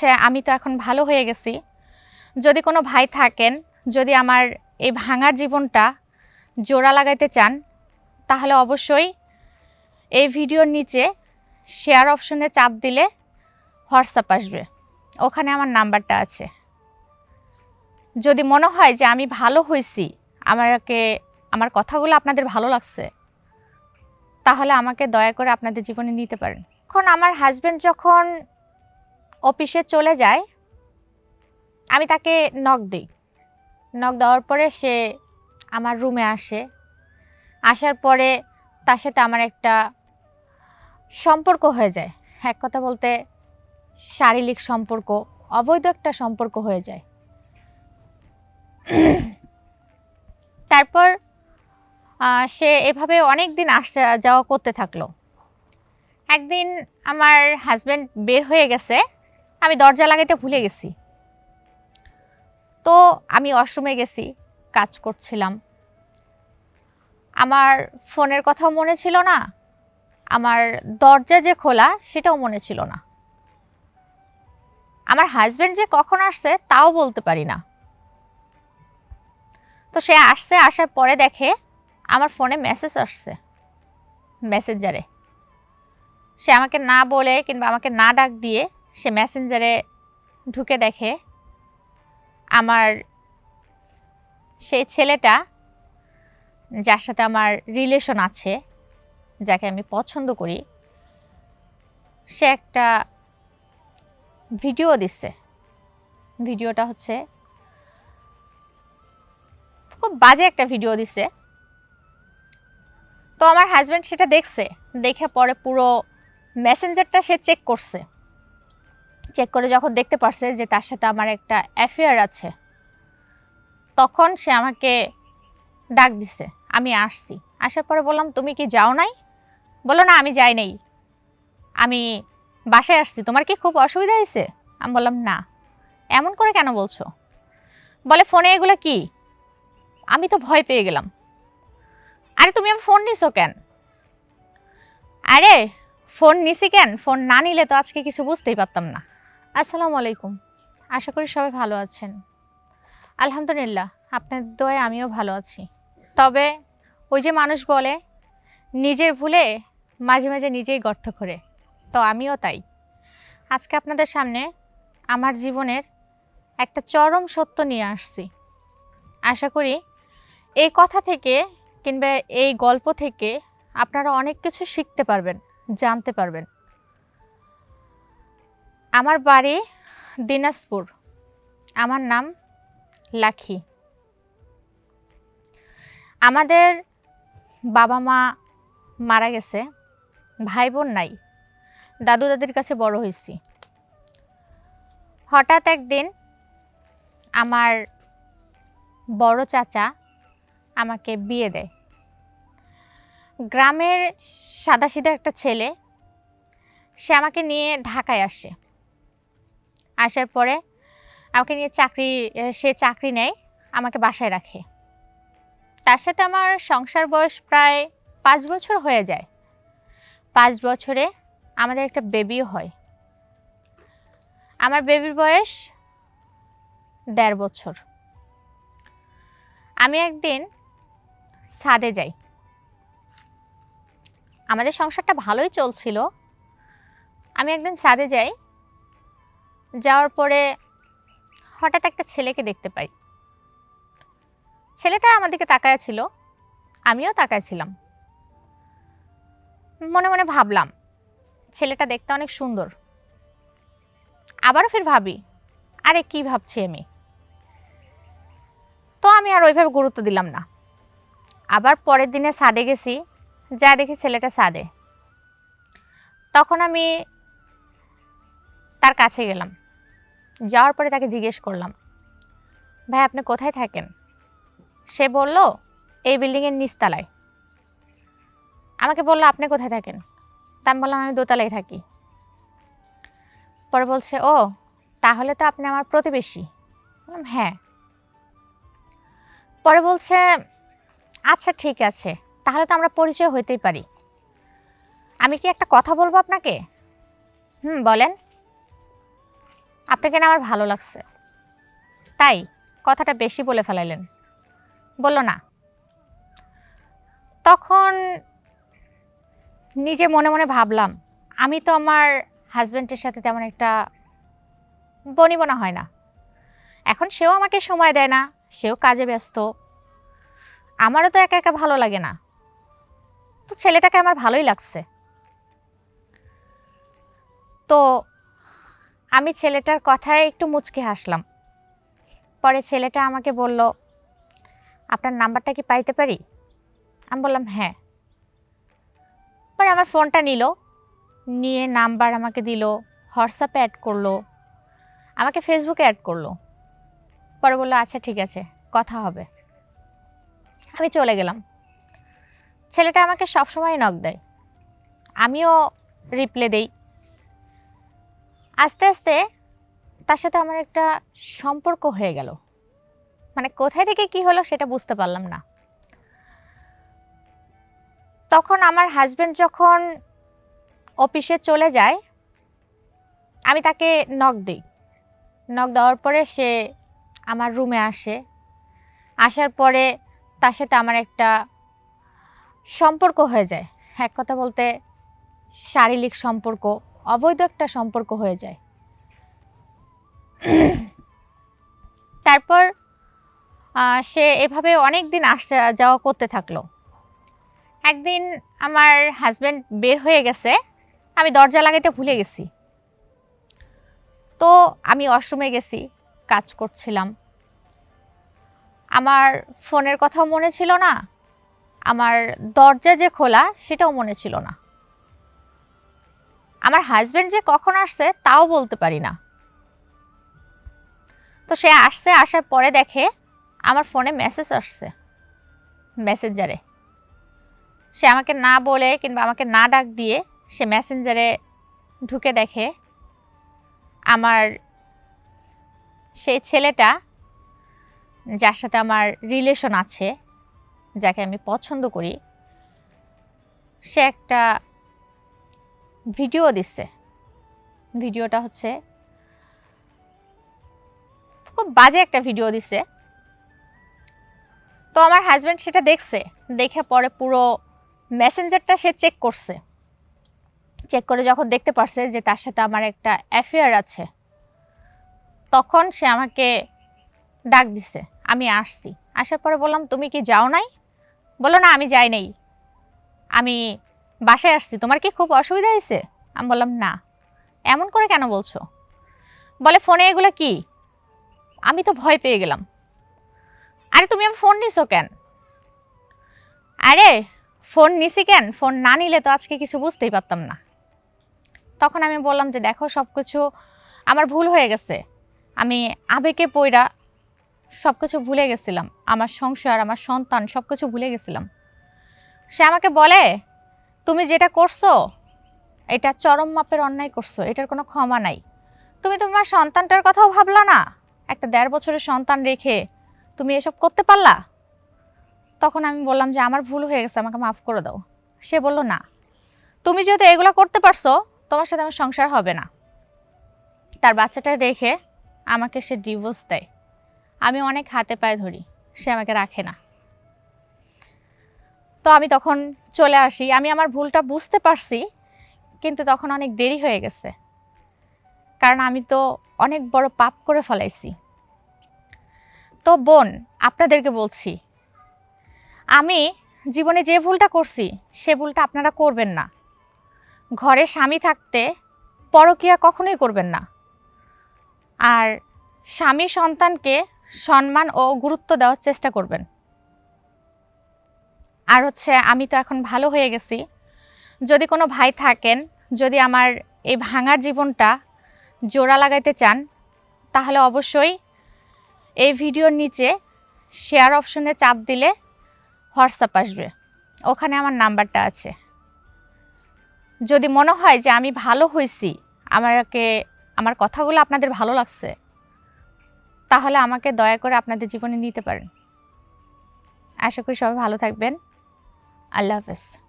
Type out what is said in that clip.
হচ্ছে আমি তো এখন ভালো হয়ে গেছি। যদি কোনো ভাই থাকেন, যদি আমার এই ভাঙার জীবনটা জোড়া লাগাইতে চান, তাহলে অবশ্যই এই ভিডিওর নিচে শেয়ার অপশনে চাপ দিলে হোয়াটসঅ্যাপ আসবে। ওখানে আমার নাম্বারটা আছে। যদি মনে হয় যে আমি ভালো হয়েছি আমাকে, আমার কথাগুলো আপনাদের ভালো লাগছে, তাহলে আমাকে দয়া করে আপনাদের জীবনে নিতে পারেন। এখন আমার হাজব্যান্ড যখন অফিসে চলে যায়। আমি তাকে নক দিই। নক দেওয়ার পরে সে আমার রুমে আসে। আসার পরে তার সাথে আমার একটা সম্পর্ক হয়ে যায়। এক কথা বলতে শারীরিক সম্পর্ক, অবৈধ একটা সম্পর্ক হয়ে যায়। তারপর সে এভাবে অনেক দিন আসা যাওয়া করতে থাকল। একদিন আমার হাজব্যান্ড বের হয়ে গেছে। আমি দরজা লাগাইতে ভুলে গেছি। তো আমি ওয়াশরুমে গেছি, কাজ করছিলাম। আমার ফোনের কথাও মনে ছিল না, আমার দরজা যে খোলা সেটাও মনে ছিল না। আমার হাজব্যান্ড যে কখন আসছে তাও বলতে পারি না। তো সে আসছে, আসার পরে দেখে আমার ফোনে মেসেজ আসছে মেসেঞ্জারে সে আমাকে না বলে কিংবা আমাকে না ডাক দিয়ে সে মেসেঞ্জারে ঢুকে দেখে আমার সেই ছেলেটা, যার সাথে আমার রিলেশন আছে, যাকে আমি পছন্দ করি, সে একটা ভিডিও দিচ্ছে। ভিডিওটা হচ্ছে, খুব বাজে একটা ভিডিও দিছে তো আমার হাজব্যান্ড সেটা দেখছে, দেখে পরে পুরো মেসেঞ্জারটা সে চেক করছে। চেক করে যখন দেখতে পারছে যে তার সাথে আমার একটা অ্যাফেয়ার আছে, তখন সে আমাকে ডাক দিছে, আমি আসছি। আসার পরে বললাম, তুমি কি যাও নাই? বলো না, আমি যাই নাই। আমি বাসায় আসছি, তোমার কি খুব অসুবিধা হয়েছে? আমি বললাম, না। এমন করে কেন বলছো? বলে, ফোনে এগুলো কি? আমি তো ভয় পেয়ে গেলাম। আরে, তুমি আমার ফোন নিছো কেন? আরে, ফোন নিছি কেন? ফোন না নিলে তো আজকে কিছু বুঝতেই পারতাম না। আসসালামু আলাইকুম। আশা করি সবাই ভালো আছেন। আলহামদুলিল্লাহ আপনার দয়ে আমিও ভালো আছি। তবে ওই যে মানুষ বলে, নিজের ভুলে মাঝে মাঝে নিজেই গর্ত করে। তো আমিও তাই। আজকে আপনাদের সামনে আমার জীবনের একটা চরম সত্য নিয়ে আসছি। আশা করি এই কথা থেকে কিংবা এই গল্প থেকে আপনারা অনেক কিছু শিখতে পারবেন, জানতে পারবেন। আমার বাড়ি দিনাজপুর। আমার নাম লাখি। আমাদের বাবা মা মারা গেছে ভাই বোন নাই, দাদু দাদির কাছে বড় হয়েছি। হঠাৎ একদিন আমার বড় চাচা আমাকে বিয়ে দেয়। গ্রামের সাদাসিধা একটা ছেলে, সে আমাকে নিয়ে ঢাকায় আসে। আসার পরে আমাকে নিয়ে চাকরি সে চাকরি নেয়, আমাকে বাসায় রাখে। তার সাথে আমার সংসার বয়স প্রায় পাঁচ বছর হয়ে যায়। পাঁচ বছরে আমাদের একটা বেবিও হয়। আমার বেবির বয়স দেড় বছর। আমি একদিন ছাদে যাই। আমাদের সংসারটা ভালোই চলছিল। আমি একদিন ছাদে যাই যাওয়ার পরে হঠাৎ একটা ছেলেকে দেখতে পাই। ছেলেটা আমাদেরকে তাকায় ছিল, আমিও তাকায় ছিলাম। মনে মনে ভাবলাম, ছেলেটা দেখতে অনেক সুন্দর। আবারও ফির ভাবি, আরে কি ভাবছি আমি তো আমি আর ওইভাবে গুরুত্ব দিলাম না। আবার পরের দিনে সাদে গেছি, যা দেখি ছেলেটা সাদে। তখন আমি তার কাছে গেলাম। যাওয়ার পরে তাকে জিজ্ঞেস করলাম, ভাই, আপনি কোথায় থাকেন? সে বলল, এই বিল্ডিংয়ের নিচতলায়। আমাকে বলল, আপনি কোথায় থাকেন? তা আমি বললাম, আমি দোতলায় থাকি। পরে বলছে, ও, তাহলে তো আপনি আমার প্রতিবেশী। বললাম হ্যাঁ। পরে বলছে আচ্ছা ঠিক আছে, তাহলে তো আমরা পরিচয় হইতেই পারি। আমি কি একটা কথা বলব আপনাকে? হুম, বলেন। আপনাকে না আমার ভালো লাগছে। তাই কথাটা বেশি বলে ফেলাইলেন। বলল না। তখন নিজে মনে মনে ভাবলাম, আমি তো আমার হাজব্যান্ডের সাথে তেমন একটা বনিবনা হয় না। এখন সেও আমাকে সময় দেয় না, সেও কাজে ব্যস্ত। আমারও তো একা একা ভালো লাগে না। তো ছেলেটাকে আমার ভালোই লাগছে। তো আমি ছেলেটার কথায় একটু মুচকে হাসলাম। পরে ছেলেটা আমাকে বলল, আপনার নাম্বারটা কি পাইতে পারি? আমি বললাম হ্যাঁ। পরে আমার ফোনটা নিল, নিয়ে নাম্বার আমাকে দিল, হোয়াটসঅ্যাপে অ্যাড করল, আমাকে ফেসবুকে অ্যাড করল। পরে বলল আচ্ছা ঠিক আছে, কথা হবে। আমি চলে গেলাম। ছেলেটা আমাকে সবসময় নক দেয়। আমিও রিপ্লে দেই। আস্তে আস্তে তার সাথে আমার একটা সম্পর্ক হয়ে গেল। মানে কোথায় থেকে কি হলো সেটা বুঝতে পারলাম না। তখন আমার হাজব্যান্ড যখন অফিসে চলে যায়, আমি তাকে নখ দিই। নখ দেওয়ার পরে সে আমার রুমে আসে। আসার পরে তার সাথে আমার একটা সম্পর্ক হয়ে যায়। এক কথা বলতে শারীরিক সম্পর্ক। অবৈধ একটা সম্পর্ক হয়ে যায়। তারপর সে এভাবে অনেক দিন আসা যাওয়া করতে থাকল। একদিন আমার হাজব্যান্ড বের হয়ে গেছে, আমি দরজা লাগাইতে ভুলে গেছি। তো আমি ওয়াশরুমে গেছি, কাজ করছিলাম। আমার ফোনের কথাও মনে ছিল না, আমার দরজা যে খোলা, সেটাও মনে ছিল না। আমার হাজব্যান্ড যে কখন আসছে, তাও বলতে পারি না। তো সে আসছে, আসার পরে দেখে আমার ফোনে মেসেজ আসছে। মেসেঞ্জারে সে আমাকে না বলে কিংবা আমাকে না ডাক দিয়ে সে মেসেঞ্জারে ঢুকে দেখে আমার সেই ছেলেটা, যার সাথে আমার রিলেশন আছে, যাকে আমি পছন্দ করি, সে একটা ভিডিও দিচ্ছে। ভিডিওটা হচ্ছে, খুব বাজে একটা ভিডিও দিছে তো আমার হাজব্যান্ড সেটা দেখছে, দেখে পরে পুরো মেসেঞ্জারটা সে চেক করছে। চেক করে যখন দেখতে পারছে যে তার সাথে আমার একটা অ্যাফেয়ার আছে, তখন সে আমাকে ডাক দিছে, আমি আসছি। আসার পরে বললাম, তুমি কি যাও নাই? বলো না, আমি যাই নাই। আমি বাসায় আসছি, তোমার কি খুব অসুবিধা হয়েছে? আমি বললাম, না। এমন করে কেন বলছো? বলে ফোনে এগুলো কি? আমি তো ভয় পেয়ে গেলাম। আরে, তুমি আমার ফোন নিছো কেন? আরে, ফোন নিছি কেন? ফোন না নিলে তো আজকে কিছু বুঝতেই পারতাম না। তখন আমি বললাম যে, দেখো সব কিছু আমার ভুল হয়ে গেছে। আমি আবেগে পইরা সব কিছু ভুলে গেছিলাম। আমার সংসার, আমার সন্তান সব কিছু ভুলে গেছিলাম। সে আমাকে বলে তুমি যেটা করছ, এটা চরম মাপের অন্যায় করছ, এটার কোনো ক্ষমা নাই। তুমি তোমার সন্তানটার কথাও ভাবলা না? একটা দেড় বছরের সন্তান রেখে তুমি এসব করতে পারলা? তখন আমি বললাম যে, আমার ভুল হয়ে গেছে, আমাকে মাফ করে দাও। সে বলল, না। তুমি যেহেতু এগুলো করতে পারছ, তোমার সাথে আমার সংসার হবে না। তার বাচ্চাটা রেখে আমাকে সে ডিভোর্স দেয়। আমি অনেক হাতে পায়ে ধরি, সে আমাকে রাখে না। তো আমি তখন চলে আসি। আমি আমার ভুলটা বুঝতে পারছি, কিন্তু তখন অনেক দেরি হয়ে গেছে। কারণ আমি তো অনেক বড় পাপ করে ফেলাইছি। তো বোন, আপনাদেরকে বলছি, আমি জীবনে যে ভুলটা করছি, সে ভুলটা আপনারা করবেন না। ঘরে স্বামী থাকতে পরকিয়া কখনোই করবেন না। আর স্বামী সন্তানকে সম্মান ও গুরুত্ব দেওয়ার চেষ্টা করবেন। আর হচ্ছে আমি তো এখন ভালো হয়ে গেছি। যদি কোনো ভাই থাকেন, যদি আমার এই ভাঙা জীবনটা জোড়া লাগাইতে চান, তাহলে অবশ্যই এই ভিডিওর নিচে শেয়ার অপশনে চাপ দিলে হোয়াটসঅ্যাপ আসবে। ওখানে আমার নাম্বারটা আছে। যদি মনে হয় যে আমি ভালো হয়েছি আমাকে, আমার কথাগুলো আপনাদের ভালো লাগছে, তাহলে আমাকে দয়া করে আপনাদের জীবনে নিতে পারেন। আশা করি সবাই ভালো থাকবেন। আল্লাহ হাফেজ।